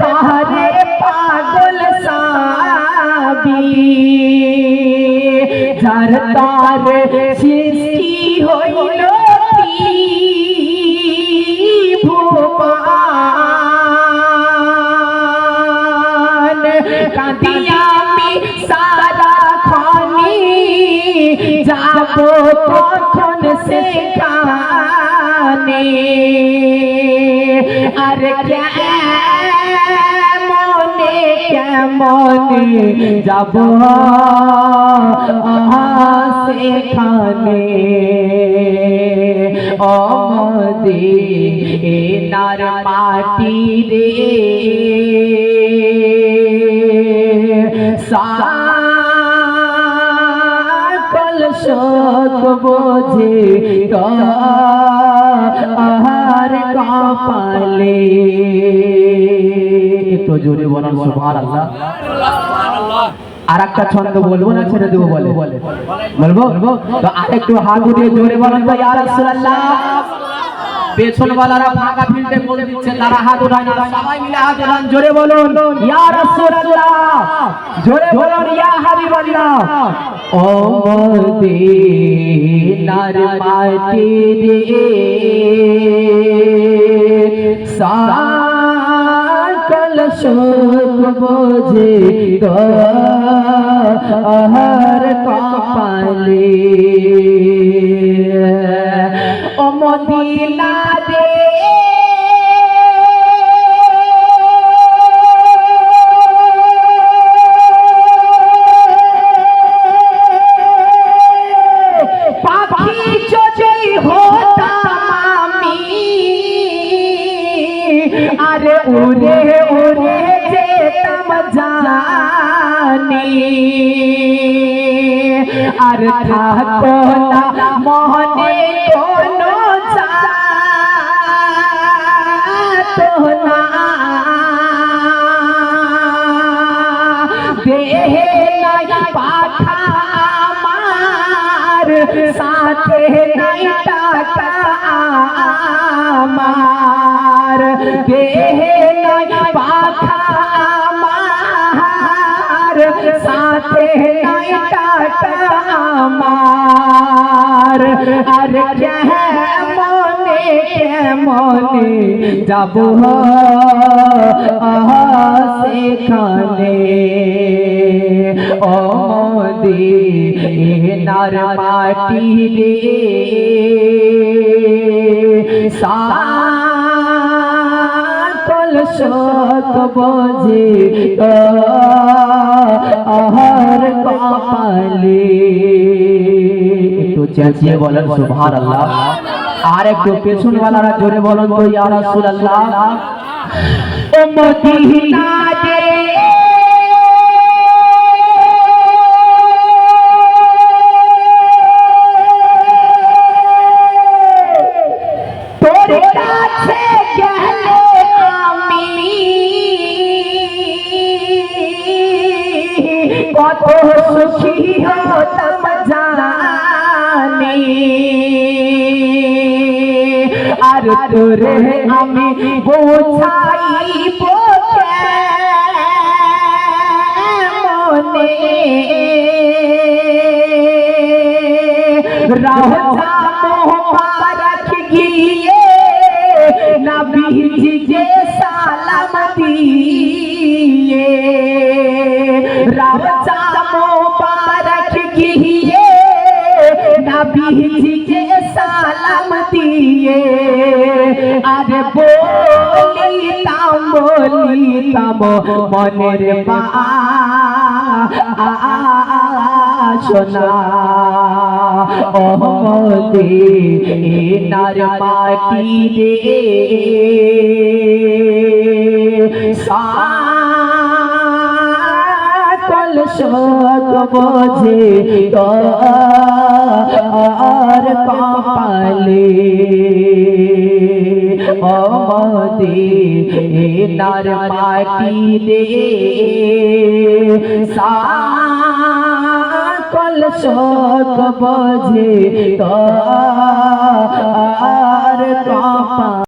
बहरे पागल साबी। जर तार सृष्टि होइल भूपान में सारा खानी जाबो कखन से खाने। अरे क्या কেমনে যাব সেখানে অমদে নার মাটি রে সাকল শোক বোঝে আহার কপালে। একটু জোরে বলার সুভার আল্লাহ আর একটা ছন্দ বলব না ছেড়ে দেবো বলে? বলব? তো আর একটু হাত উঠিয়ে জোরে বলেন তো ইয়া রাসূলুল্লাহ। পেছনওয়ালারা ফাঁকা ফিল্ডে বলে দিচ্ছে তারা হাত উঠায় না সবাই মিলে হাত উঠান জোরে বলুন ইয়া রাসূলুল্লাহ। জোরে বলুন ইয়া হাবিবাল্লাহ। ও মদিনার মাটি রে সাকল শোক বোঝে আহার কপালে। अरे उरे उन्हें चेतम जानी। अर्था कोला मोहने कोनो जातोना देह नहीं पाखा मार, साथे नहीं टाका मार। मार अरे क्या है मोने के मोने? जब हो ओ मोदी नार माटी सा শোক বোঝে আহার কপালে। একটু চেঁচিয়ে বলেন সুবহান আল্লাহ আর একটু পেছনওয়ালারা জোরে বলেন তো ইয়া রাসূলুল্লাহ। ও মদিনা তোর কাছে গেলে ओ सुखी हो तब जानी अर तुर हमें गोछाई पोते मोने रहता मोह रख गिए नबी जी जे सलाम दिए रहता নবী যে সালাম দিয়ে, আরে বলিতাম বলিতাম, মনের মা সোনা ও মদিনার মাটি রে সাকল শোক বোঝে আর কপালে ও মদিনার মাটি রে সকল শোক বোঝে আর কপা